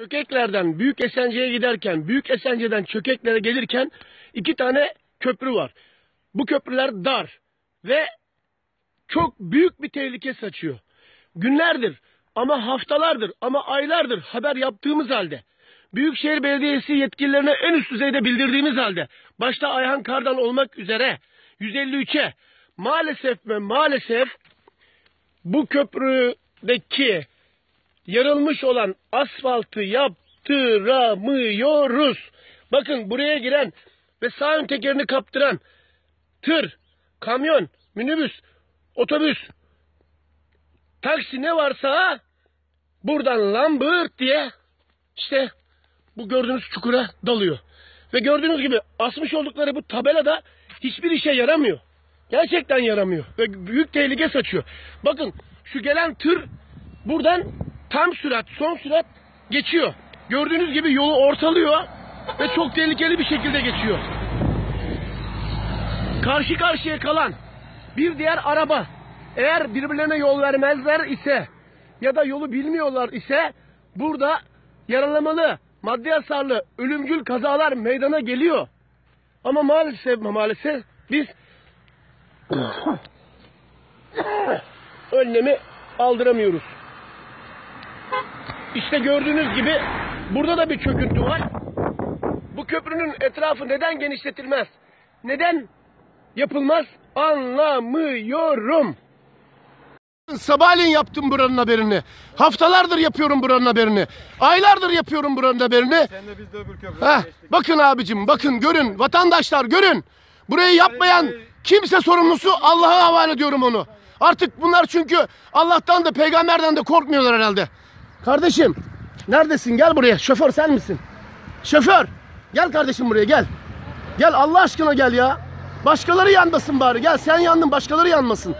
Çökeklerden Büyük Esence'ye giderken, Büyük Esence'den Çökeklere gelirken iki tane köprü var. Bu köprüler dar ve çok büyük bir tehlike saçıyor. Günlerdir ama haftalardır ama aylardır haber yaptığımız halde Büyükşehir Belediyesi yetkililerine en üst düzeyde bildirdiğimiz halde başta Ayhan Kardan olmak üzere 153'e maalesef ve maalesef bu köprüdeki yarılmış olan asfaltı yaptıramıyoruz. Bakın buraya giren ve sağ ön tekerini kaptıran tır, kamyon, minibüs, otobüs, taksi ne varsa buradan lambırt diye işte bu gördüğünüz çukura dalıyor. Ve gördüğünüz gibi asmış oldukları bu tabelada hiçbir işe yaramıyor. Gerçekten yaramıyor. Ve büyük tehlike saçıyor. Bakın şu gelen tır buradan tam sürat, son sürat geçiyor. Gördüğünüz gibi yolu ortalıyor ve çok tehlikeli bir şekilde geçiyor. Karşı karşıya kalan bir diğer araba eğer birbirlerine yol vermezler ise ya da yolu bilmiyorlar ise burada yaralamalı, maddi hasarlı, ölümcül kazalar meydana geliyor. Ama maalesef maalesef biz önlemi aldıramıyoruz. İşte gördüğünüz gibi burada da bir çöküntü var. Bu köprünün etrafı neden genişletilmez? Neden yapılmaz? Anlamıyorum. Sabahleyin yaptım buranın haberini. Haftalardır yapıyorum buranın haberini. Aylardır yapıyorum buranın haberini. Sen de biz de öbür köprüden Heh, geçtik. bakın abicim bakın görün vatandaşlar görün. Burayı yapmayan kimse sorumlusu Allah'a havale ediyorum onu. Artık bunlar çünkü Allah'tan da peygamberden de korkmuyorlar herhalde. Kardeşim neredesin gel buraya şoför sen misin? Şoför gel kardeşim buraya gel. Gel Allah aşkına gel ya. Başkaları yanmasın bari gel sen yandın başkaları yanmasın.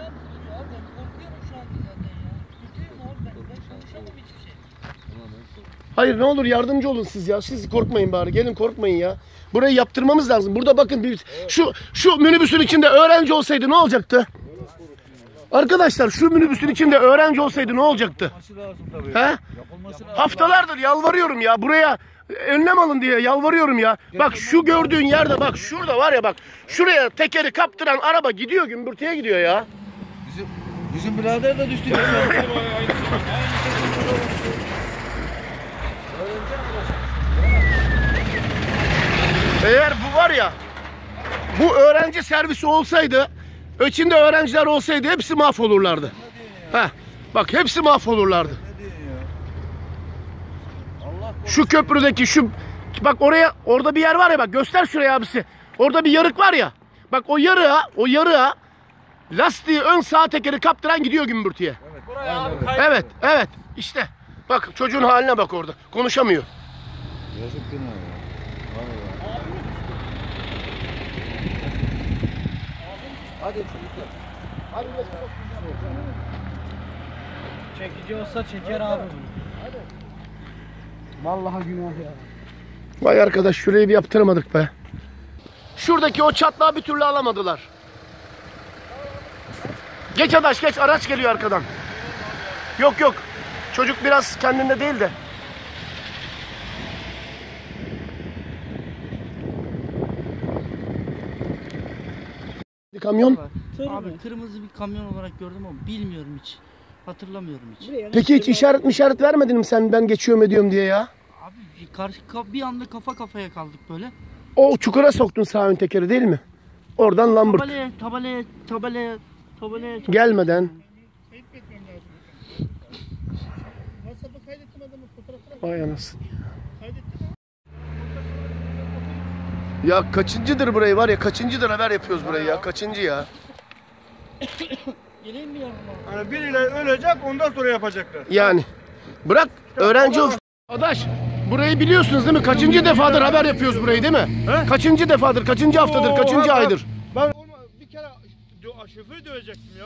Hayır ne olur yardımcı olun siz ya. Siz korkmayın bari. Gelin korkmayın ya. Burayı yaptırmamız lazım. Burada bakın bir şu şu minibüsün içinde öğrenci olsaydı ne olacaktı? Arkadaşlar şu minibüsün içinde öğrenci olsaydı ne olacaktı? He? Haftalardır yalvarıyorum ya buraya önlem alın diye yalvarıyorum ya. Bak şu gördüğün yerde bak şurada var ya bak şuraya tekeri kaptıran araba gidiyor gümbürtüye gidiyor ya. Bizim, bizim birader de düştü. Eğer bu var ya bu öğrenci servisi olsaydı içinde öğrenciler olsaydı hepsi mahvolurlardı. Heh, bak hepsi mahvolurlardı. Şu köprüdeki şu bak oraya orada bir yer var ya bak göster şuraya abisi. Orada bir yarık var ya. Bak o yarığa o yarığa lastiği ön sağ tekeri kaptıran gidiyor gümbürtüye. Evet evet işte. Bak çocuğun haline bak orada. Konuşamıyor. Yazık günah ya. Çekici olsa çeker abi bunu. Vallahi günah ya. Vay arkadaş şurayı bir yaptıramadık be. Şuradaki o çatlağı bir türlü alamadılar. Geç adaş geç araç geliyor arkadan. Yok yok. Çocuk biraz kendinde değil de. Kamyon. Abi kırmızı bir kamyon olarak gördüm ama bilmiyorum hiç. Hatırlamıyorum hiç. Peki hiç işaret mi işaret vermedin mi sen ben geçiyorum ediyorum diye ya? Abi bir, karşı, ka- bir anda kafa kafaya kaldık böyle. O çukura soktun sağ ön tekeri değil mi? Oradan lambırt. Tabelaya, tabelaya, tabelaya, tabelaya. Gelmeden. Vay anasını ya. Ya kaçıncıdır burayı var ya kaçıncıdır haber yapıyoruz burayı ya kaçıncı ya. Geleyim mi yanıma? Hani biriyle ölecek ondan sonra yapacaklar. Yani bırak öğrenci ol. Adaş burayı biliyorsunuz değil mi? Kaçıncı defadır haber yapıyoruz burayı değil mi? He? Kaçıncı defadır, kaçıncı haftadır, Oo, kaçıncı bak, aydır? Ben onu bir kere dö- şoförü dövecektim ya.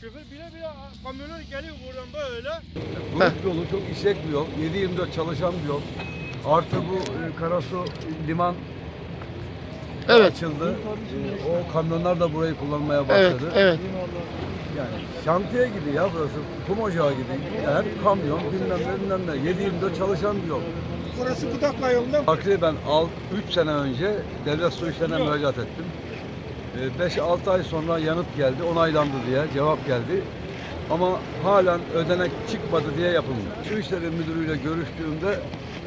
Şoför bile bile kamyonu geliyor buradan böyle. Bu yolu çok işlek bir yol. 7-24 çalışan bir yol. Artı bu e, Karasu liman Evet, açıldı. E, o kamyonlar da burayı kullanmaya evet, başladı. evet. Yani şantiye gibi ya burası. Kum ocağı gibi. Her kamyon bilmem ne bilmem ne. 7-24 çalışan bir yol. Burası Budakla yolunda. Takriben 3 sene önce devlet su işlerine müracaat ettim. 5-6 ay sonra yanıt geldi, onaylandı diye cevap geldi. Ama halen ödenek çıkmadı diye yapılmıyor. Su işleri müdürüyle görüştüğümde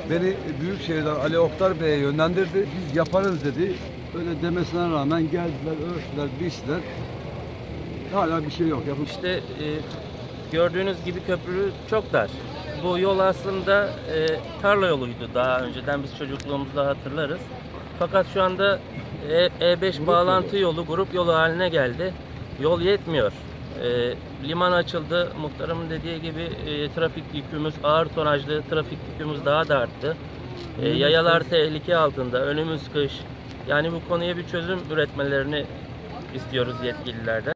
beni Büyükşehir'den Ali Oktar Bey'e yönlendirdi. Biz yaparız dedi. Öyle demesine rağmen geldiler, ölçtüler, biçtiler. Hala bir şey yok. Yapın. İşte e, gördüğünüz gibi köprü çok dar. Bu yol aslında e, tarla yoluydu daha önceden biz çocukluğumuzda hatırlarız. Fakat şu anda E- E5 bağlantı yolu grup yolu haline geldi. Yol yetmiyor. E, liman açıldı. Muhtarımın dediği gibi e, trafik yükümüz, ağır tonajlı trafik yükümüz daha da arttı. E, yayalar tehlike altında. Önümüz kış. Yani bu konuya bir çözüm üretmelerini istiyoruz yetkililerden.